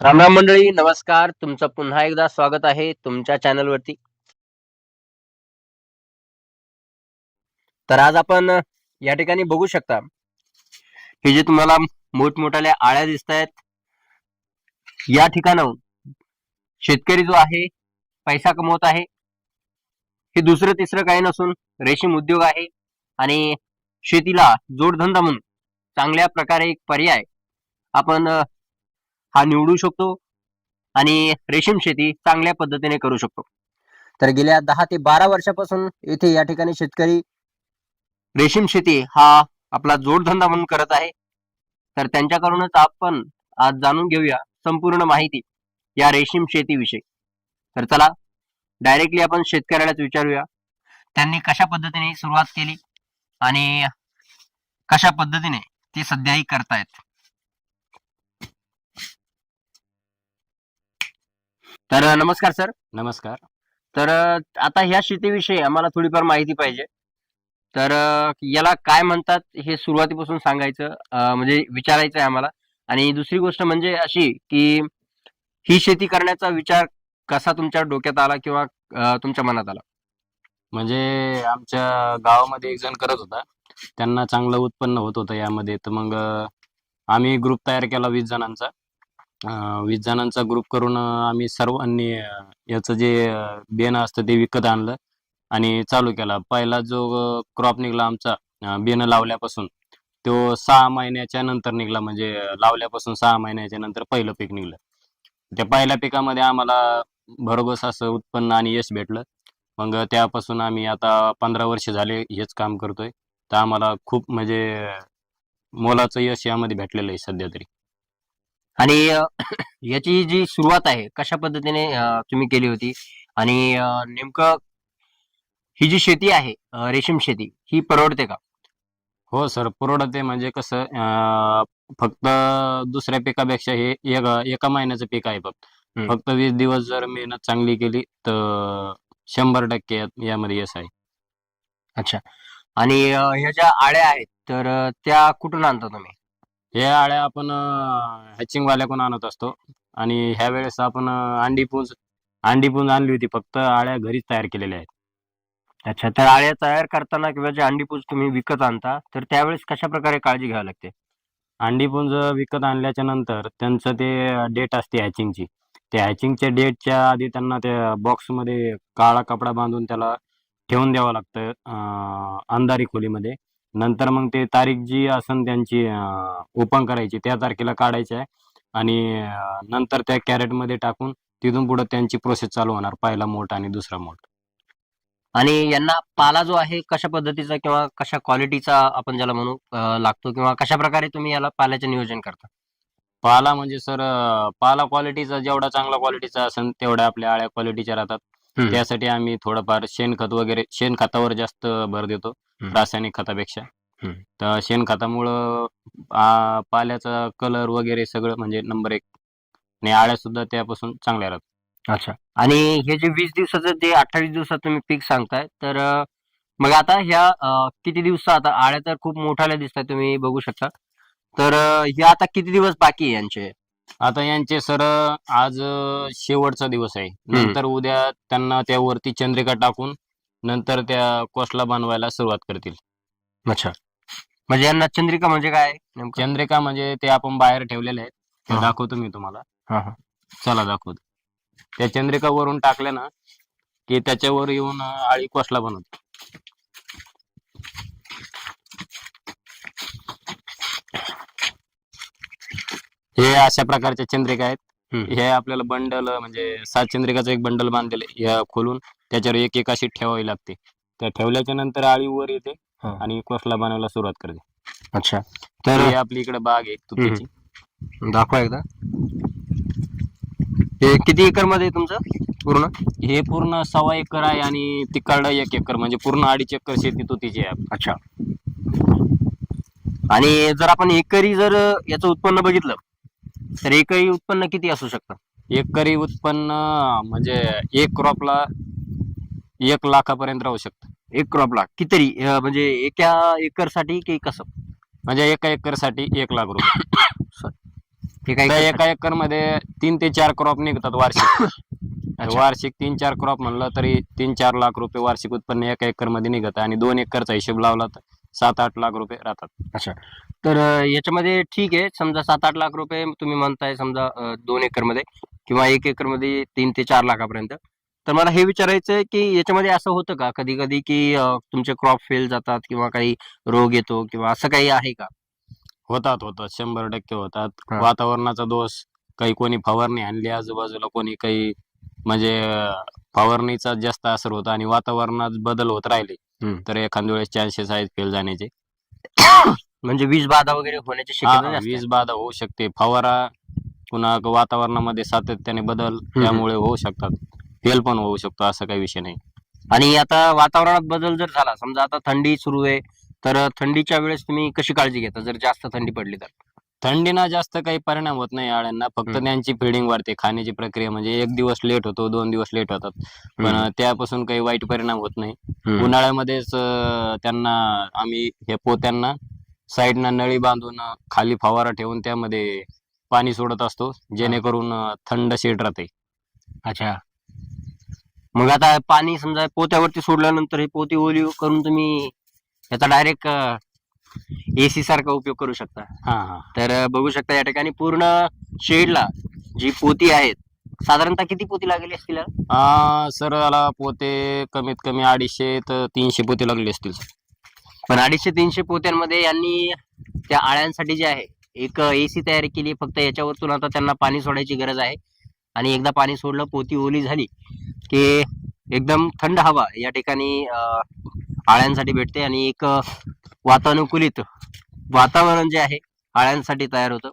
रामराम मंडळी नमस्कार. तुमचं पुन्हा एकदा स्वागत आहे तुमच्या चॅनलवरती. तर आज आपण या ठिकाणी बघू शकता हे जे तुम्हाला मोठमोठ्याल्या आळ्या दिसत आहेत या ठिकाणाहून शेतकरी जो आहे पैसा कमवत आहे. हे दुसरं तिसरं काही नसून रेशीम उद्योग आहे आणि शेतीला जोडधंदा म्हणून चांगल्या प्रकारे एक पर्याय आपण हा निवडू शकतो आणि रेशीम शेती चांगल्या पद्धतीने करू शकतो. तर गेल्या दहा ते बारा वर्षापासून येथे या ठिकाणी शेतकरी रेशीम शेती हा आपला जोडधंदा म्हणून करत आहे. तर त्यांच्याकडूनच आपण आज जाणून घेऊया संपूर्ण माहिती या रेशीम शेतीविषयी. तर चला डायरेक्टली आपण शेतकऱ्यालाच विचारूया. त्यांनी कशा पद्धतीने सुरुवात केली आणि कशा पद्धतीने ते सध्याही करतायत? तर नमस्कार सर. नमस्कार. तर आता ह्या शेतीविषयी आम्हाला थोडीफार माहिती पाहिजे. तर याला काय म्हणतात हे सुरुवातीपासून सांगायचं म्हणजे विचारायचं आहे आम्हाला. आणि दुसरी गोष्ट म्हणजे अशी की ही शेती करण्याचा विचार कसा तुमच्या डोक्यात आला किंवा तुमच्या मनात आला? म्हणजे आमच्या गावामध्ये एक जण करत होता. त्यांना चांगलं उत्पन्न होत होतं यामध्ये. तर मग आम्ही ग्रुप तयार केला वीस जणांचा. वीस जणांचा ग्रुप करून आम्ही सर्वांनी याचं जे बेन असतं ते विकत आणलं आणि चालू केला. पहिला जो क्रॉप निघाला आमचा बेन लावल्यापासून तो सहा महिन्याच्या नंतर निघाला. म्हणजे लावल्यापासून सहा महिन्याच्या नंतर पहिलं पीक निघलं. त्या पहिल्या पिकामध्ये आम्हाला भरघोस असं उत्पन्न आणि यश भेटलं. मग त्यापासून आम्ही आता पंधरा वर्ष झाले हेच काम करतोय. तर आम्हाला खूप म्हणजे मोलाचं यश यामध्ये भेटलेलं आहे सध्या तरी. आणि याची जी सुरुवात आहे कशा पद्धतीने तुम्ही केली होती? आणि नेमकं ही जी शेती आहे रेशीम शेती ही परवडते का? हो सर परवडते. म्हणजे कसं फक्त दुसऱ्या पिकापेक्षा हे एक एका महिन्याचं पीक आहे फक्त. फक्त वीस दिवस जर मेहनत चांगली केली तर शंभर टक्के यामध्ये यश आहे. अच्छा. आणि ह्या ज्या आळ्या आहेत तर त्या कुठून आणता तुम्ही? हे आळ्या आपण हॅचिंग वाल्याकडून आणत असतो. आणि ह्या वेळेस आपण अं, अंडीपुंज अंडीपुंज आणली होती. फक्त आळ्या घरीच तयार केलेल्या आहेत. अच्छा तर आळ्या तयार करताना किंवा जे अंडीपूज तुम्ही विकत आणता तर त्यावेळेस कशा प्रकारे काळजी घ्यावी लागते? अंडीपुंज विकत आणल्याच्या नंतर त्यांचं ते डेट असते हॅचिंगची त्या हॅचिंगच्या डेटच्या आधी त्यांना त्या बॉक्समध्ये काळा कपडा बांधून त्याला ठेवून द्यावं लागतं अंधारी खोलीमध्ये. नंतर मग ते तारीख जी असन त्यांची ओपन करायची त्या तारखेला काढायची आहे. आणि नंतर त्या कॅरेटमध्ये टाकून तिथून पुढे त्यांची प्रोसेस चालू होणार पहिला मोठ आणि दुसरा मोठ. आणि यांना पाला जो आहे कशा पद्धतीचा किंवा कशा क्वालिटीचा आपण ज्याला म्हणू लागतो किंवा कशा प्रकारे तुम्ही याला पाल्याचे नियोजन करता? पाला म्हणजे सर पाला क्वालिटीचा जेवढा चांगला क्वालिटीचा असेल तेवढ्या आपल्या आळ्या क्वालिटीच्या राहतात. हम्म. त्यासाठी आम्ही थोडंफार शेणखत वगैरे शेणखतावर जास्त भर देतो हम्म. रासायनिक खतापेक्षा हम्म. तर शेणखतामुळं आ, पाल्याचा कलर वगैरे सगळं म्हणजे नंबर एक आणि आळ्या सुद्धा त्यापासून चांगल्या राहतात अच्छा आणि हे जे वीस दिवसाचं जे अठ्ठावीस दिवसात तुम्ही पीक सांगताय तर अ, मग आता ह्या अ, किती दिवस आता आळ्या तर खूप मोठ्याल्या दिसतात तुम्ही बघू शकता तर अ, ह्या आता किती दिवस बाकी आहे यांचे आता यांचे सर आज शेवटचा दिवस आहे. नंतर उद्या त्यांना त्यावरती चंद्रिका टाकून नंतर त्या कोसला बनवायला सुरुवात करतील. अच्छा. म्हणजे यांना चंद्रिका म्हणजे काय नेमकं? चंद्रिका म्हणजे ते आपण बाहेर ठेवलेले आहेत. ते हा. दाखवतो मी तुम्हाला. हा, हा. चला दाखवतो. त्या चंद्रिकावरून टाकले ना की त्याच्यावर येऊन अं, आळी कोसला बनवतो. हे अशा प्रकारच्या चंद्रिका आहेत. हे आपल्याला बंडल म्हणजे सात चंद्रिकाचं एक बंडल बांधलेलं. या खोलून त्याच्यावर एक एक अशी ठेवावी लागते. त्या ठेवल्याच्या नंतर आळी वर येते हा. आणि कोसला बनवायला सुरुवात करते. अच्छा. तर ही आपली इकडे बाग आहे तुतीची. दाखवा एकदा. हे किती एकरमध्ये आहे तुमचं? पूर्ण? हे पूर्ण सव्वा एकर आहे आणि तिकडं एक एकर म्हणजे पूर्ण अडीच एकर शेती तुतीची आहे. अच्छा. आणि जर आपण एकरी जर याचं उत्पन्न बघितलं तर एकरी उत्पन्न किती असू शकतं? एकरी उत्पन्न म्हणजे एक क्रॉपला एक लाखापर्यंत राहू शकतं. एक क्रॉपला किती अं, म्हणजे एका एकरसाठी की कसं? म्हणजे एका एकरसाठी एक लाख रुपये. एका तर एकर एका एकरमध्ये तीन ते चार क्रॉप निघतात वार्षिक. अच्छा. वार्षिक तीन चार क्रॉप म्हणलं तरी तीन चार लाख रुपये वार्षिक उत्पन्न एका एकरमध्ये निघत आणि दोन एकरचा हिशोब लावला तर सात आठ लाख रुपये राहतात. तर अं, याच्यामध्ये ठीक आहे. समजा सात आठ लाख रुपये तुम्ही म्हणताय समजा अं, दोन एकरमध्ये किंवा एक एकरमध्ये तीन ते चार लाखापर्यंत. तर मला हे विचारायचं आहे की याच्यामध्ये असं होतं का? कधी कधी की अं, तुमचे क्रॉप फेल जातात किंवा काही रोग येतो किंवा असं काही आहे का? होतात होतात. शंभर टक्के होतात. हा. वातावरणाचा दोष. काही कोणी फवारणी आणली आजूबाजूला कोणी काही म्हणजे अं, फवारणीचा जास्त असर होता आणि वातावरणात बदल होत राहिले. तर एखाद्या वेळेस चान्सेस आहेत फेल जाण्याचे. म्हणजे वीज बाधा वगैरे होण्याची हा, शक्यता. वीज बाधा होऊ शकते. फवारा पुन्हा वातावरणामध्ये सातत्याने बदल त्यामुळे होऊ शकतात. फेल पण होऊ शकतो असा काही विषय नाही. आणि आता वातावरणात बदल जर झाला समजा आता थंडी सुरू आहे तर थंडीच्या वेळेस तुम्ही कशी काळजी घेता? जर जास्त थंडी पडली तर? थंडीना जास्त काही परिणाम होत नाही अळ्यांना फक्त हम्म. त्यांची फिडिंग वाढते. खाण्याची प्रक्रिया म्हणजे एक दिवस लेट होतो दोन दिवस लेट होतात. पण हम्म. त्यापासून काही वाईट परिणाम होत नाही. हम्म. उन्हाळ्यामध्येच अं, त्यांना आम्ही हे पोत्यांना साईडना नळी बांधून अं, खाली फवारा ठेवून त्यामध्ये पाणी सोडत असतो. जेणेकरून अं, थंड शेड राहते. अच्छा. मग आता पाणी समजा पोत्यावरती सोडल्यानंतर हे पोती ओली करून तुम्ही याचा डायरेक्ट एसी सारखा उपयोग करू शकता हा हा तर बघू शकता या ठिकाणी पूर्ण शेडला जी पोती आहेत साधारणतः किती पोती लागली असतील याला? आ, सर याला पोते कमीत कमी अडीचशे तर तीनशे पोते लागले असतील सर. पण अडीचशे तीनशे पोत्यांमध्ये यांनी त्या आळ्यांसाठी जे आहे एक एसी तयार केली फक्त याच्यावरतून आता त्यांना पाणी सोडायची गरज आहे आणि एकदा पाणी सोडलं पोती ओली झाली की एकदम थंड हवा या ठिकाणी अं, आळ्यांसाठी भेटते आणि एक अं, वातानुकूलित वातावरण जे आहे आळ्यांसाठी तयार होतं.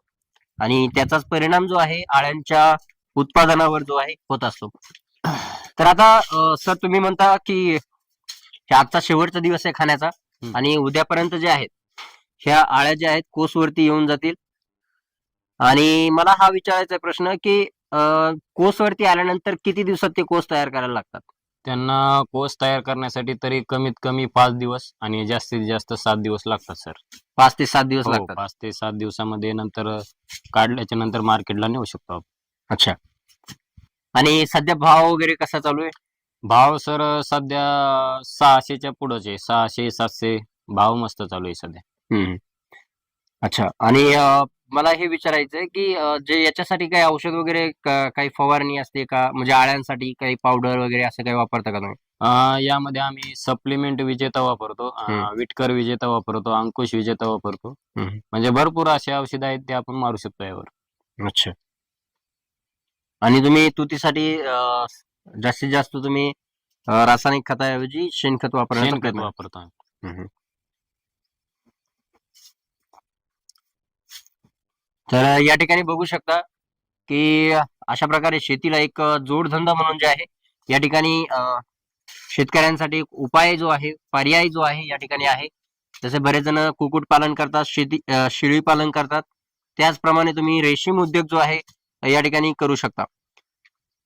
आणि त्याचाच परिणाम जो आहे आळ्यांच्या उत्पादनावर जो आहे होत असतो. तर आता सर तुम्ही म्हणता की आजचा शेवटचा दिवस आहे खाण्याचा. आणि उद्यापर्यंत जे आहेत ह्या आळ्या ज्या आहेत कोसवरती येऊन जातील. आणि मला हा विचारायचा प्रश्न की कोसवरती आल्यानंतर किती दिवसात ते कोस तयार करायला लागतात? त्यांना कोस तयार करण्यासाठी तरी कमीत कमी पाच दिवस आणि जास्तीत जास्त सात दिवस लागतात सर. पाच ते सात दिवस हो, लागतात. पाच ते सात दिवसामध्ये नंतर काढल्याच्या नंतर मार्केटला नेऊ शकतो आपण. अच्छा. आणि सध्या भाव वगैरे कसा चालू आहे? भाव सर सध्या सहाशेच्या पुढंच आहे सहाशे सातशे भाव मस्त चालू आहे सध्या. अच्छा. आणि अं, मला हे विचारायचं आहे की अं, जे याच्यासाठी काही औषध वगैरे का- काही फवारणी असते का म्हणजे आळ्यांसाठी काही पावडर वगैरे असं काही वापरता का तुम्ही अं, यामध्ये आम्ही सप्लिमेंट विजेता वापरतो अं, हम्म. विटकर विजेता वापरतो अंकुश विजेता वापरतो हम्म. म्हणजे भरपूर असे औषध आहेत ते आपण मारू शकतो यावर अच्छा आणि तुम्ही तुतीसाठी अं, जास्तीत जास्त तुम्ही अं, रासायनिक खताऐवजी शेणखत वापरण्याचा शेणखत प्रयत्न वापरतो आम्ही. हम्म. तर या ठिकाणी बघू शकता की अशा प्रकारे शेतीला एक जोडधंदा म्हणून जे आहे या ठिकाणी शेतकऱ्यांसाठी एक उपाय जो आहे पर्याय जो आहे या ठिकाणी आहे. जसे बरेच जण कुक्कुट पालन करतात शेती शेळी पालन करतात. त्याचप्रमाणे तुम्ही रेशीम उद्योग जो आहे या ठिकाणी करू शकता.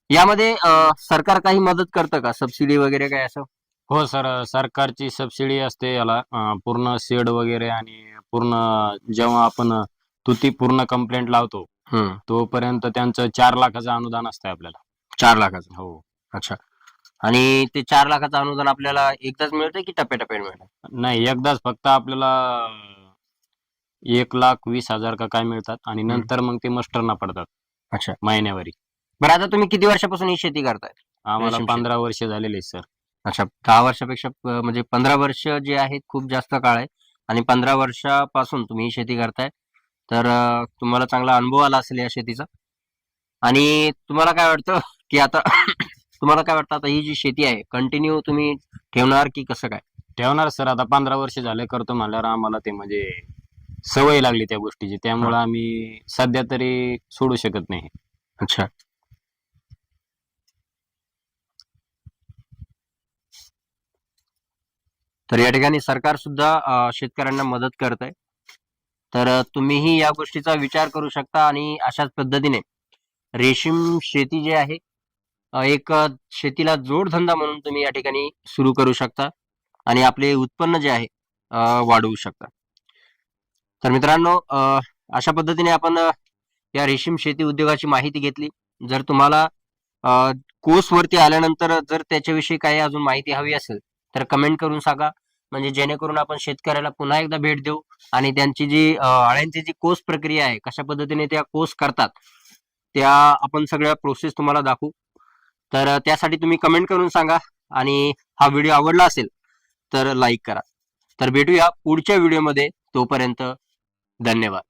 यामध्ये सरकार काही मदत करतं का? सबसिडी वगैरे काय असं? हो सर सरकारची सबसिडी असते याला. पूर्ण शेड वगैरे आणि पूर्ण जेव्हा आपण तुती पूर्ण कंप्लेंट लावतो. तोपर्यंत त्यांचं चार लाखाचं अनुदान असतं आपल्याला. चार लाखाचं? हो. अच्छा. आणि ते चार लाखाचं अनुदान आपल्याला एकदाच मिळतं की टप्प्याटप्प्याने मिळतं नाही एकदाच फक्त आपल्याला एक लाख वीस हजार का काय मिळतात आणि नंतर मग ते मस्टरना पडतात. अच्छा. महिन्यावरी. बरं आता तुम्ही किती वर्षापासून ही शेती करताय? आम्हाला रेशीम पंधरा वर्ष झालेले सर. अच्छा. दहा वर्षापेक्षा म्हणजे पंधरा वर्ष जे आहेत खूप जास्त काळ आहे. आणि पंधरा वर्षापासून तुम्ही ही शेती करताय. तर तुम्हाला चांगला अनुभव आला असेल या शेतीचा. आणि तुम्हाला काय वाटतं की आता तुम्हाला काय वाटतं आता ही जी शेती आहे कंटिन्यू तुम्ही ठेवणार की कसं काय? ठेवणार सर आता पंधरा वर्ष झाले करतो म्हणल्यावर आम्हाला ते म्हणजे सवय लागली त्या गोष्टीची. त्यामुळे आम्ही सध्या तरी सोडू शकत नाही. अच्छा. तर या ठिकाणी सरकार सुद्धा शेतकऱ्यांना मदत करत आहे तर तुम्हीही या गोष्टीचा विचार करू शकता आणि अशाच पद्धतीने रेशीम शेती जे आहे एक शेतीला जोडधंदा म्हणून तुम्ही या ठिकाणी सुरू करू शकता आणि आपले उत्पन्न जे आहे अं, वाढवू शकता. तर मित्रांनो अं, अशा पद्धतीने आपण या रेशीम शेती उद्योगाची माहिती घेतली. जर तुम्हाला कोर्स वरती आल्यानंतर जर त्याच्याविषयी काही अजून माहिती हवी असेल तर कमेंट करून सांगा. म्हणजे जेणेकरून आपण शेतकऱ्याला पुन्हा एकदा भेट देऊ आणि त्यांची जी अळ्यांची जी कोर्स प्रक्रिया आहे कशा पद्धतीने त्या कोर्स करतात त्या आपण सगळ्या प्रोसेस तुम्हाला दाखवू. तर त्यासाठी तुम्ही कमेंट करून सांगा आणि हा व्हिडिओ आवडला असेल तर लाईक करा. तर भेटूया पुढच्या व्हिडिओमध्ये तोपर्यंत धन्यवाद.